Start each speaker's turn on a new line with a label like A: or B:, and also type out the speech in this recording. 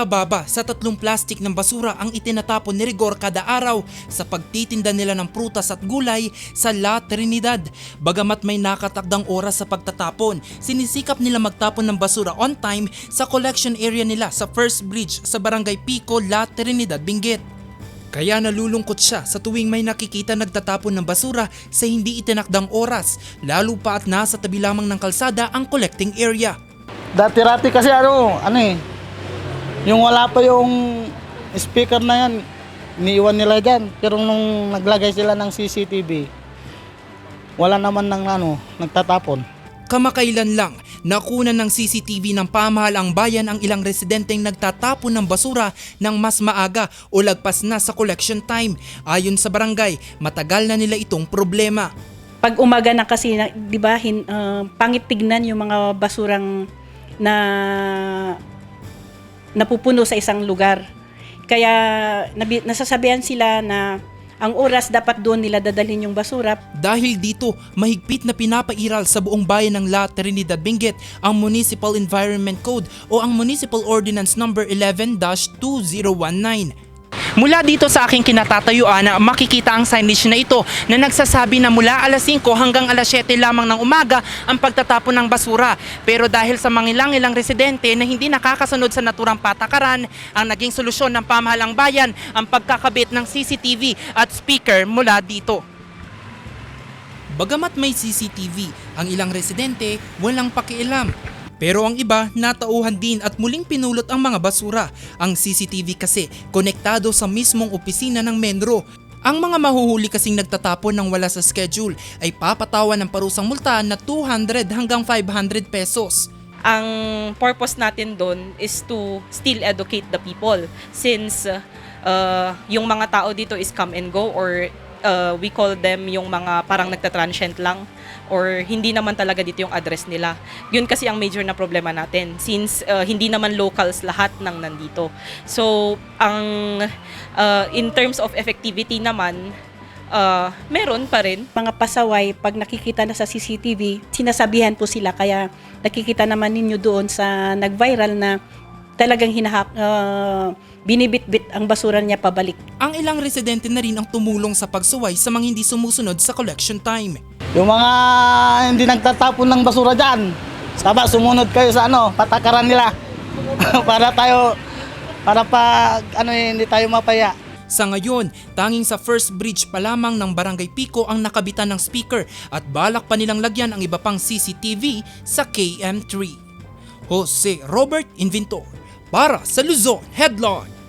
A: Ibababa sa tatlong plastik ng basura ang itinatapon ni Rigor kada araw sa pagtitinda nila ng prutas at gulay sa La Trinidad. Bagamat may nakatakdang oras sa pagtatapon, sinisikap nila magtapon ng basura on time sa collection area nila sa First Bridge sa Barangay Pico, La Trinidad, Benguet. Kaya nalulungkot siya sa tuwing may nakikita nagtatapon ng basura sa hindi itinakdang oras, lalo pa at nasa tabi lamang ng kalsada ang collecting area.
B: Dati-rati kasi ano, ano eh, yung wala pa yung speaker na yan, iniiwan nila dyan. Pero nung naglagay sila ng CCTV, wala naman ng ano, nagtatapon.
A: Kamakailan lang, nakunan ng CCTV ng pamahalang bayan ang ilang residenteng nagtatapon ng basura ng mas maaga o lagpas na sa collection time. Ayon sa barangay, matagal na nila itong problema.
C: pag umaga na kasi, na- di ba, hin, ah, pangit tignan yung mga basurang na napupuno sa isang lugar. Kaya nabi, nasasabihan sila na ang oras dapat doon nila dadalhin yung basura
A: Dahil dito, mahigpit na pinapairal sa buong bayan ng La Trinidad Benguet ang Municipal Environment Code o ang Municipal Ordinance Number 11-2019. Mula dito sa aking kinatatayuan, makikita ang signage na ito na nagsasabi na mula alas 5 hanggang alas 7 lamang ng umaga ang pagtatapon ng basura. Pero dahil sa mangilang-ilang residente na hindi nakakasunod sa naturang patakaran, ang naging solusyon ng pamahalang bayan ang pagkakabit ng CCTV at speaker mula dito. Bagamat may CCTV, ang ilang residente walang pakialam. Pero ang iba natauhan din at muling pinulot ang mga basura. Ang CCTV kasi konektado sa mismong opisina ng Menro. Ang mga mahuhuli kasing nagtatapon ng wala sa schedule ay papatawan ng parusang multa na 200 hanggang 500 pesos.
D: ang purpose natin doon is to still educate the people since uh, yung mga tao dito is come and go or uh, we call them yung mga parang nagtatransient lang or hindi naman talaga dito yung address nila. Yun kasi ang major na problema natin since uh, hindi naman locals lahat ng nandito. So, ang uh, in terms of effectivity naman, uh, meron pa rin
C: mga pasaway, pag nakikita na sa CCTV, sinasabihan po sila. Kaya nakikita naman ninyo doon sa nag-viral na talagang hinahak, ah, binibit-bit ang basura niya pabalik.
A: Ang ilang residente na rin ang tumulong sa pagsuway sa mga hindi sumusunod sa collection time.
B: Yung mga hindi nagtatapon ng basura dyan, saba sumunod kayo sa ano, patakaran nila. para tayo, para pag ano eh, hindi tayo mapaya.
A: Sa ngayon, tanging sa first bridge pa lamang ng Barangay Pico ang nakabitan ng speaker at balak pa nilang lagyan ang iba pang CCTV sa KM3. Jose Robert Inventor para sa Luzon Headline.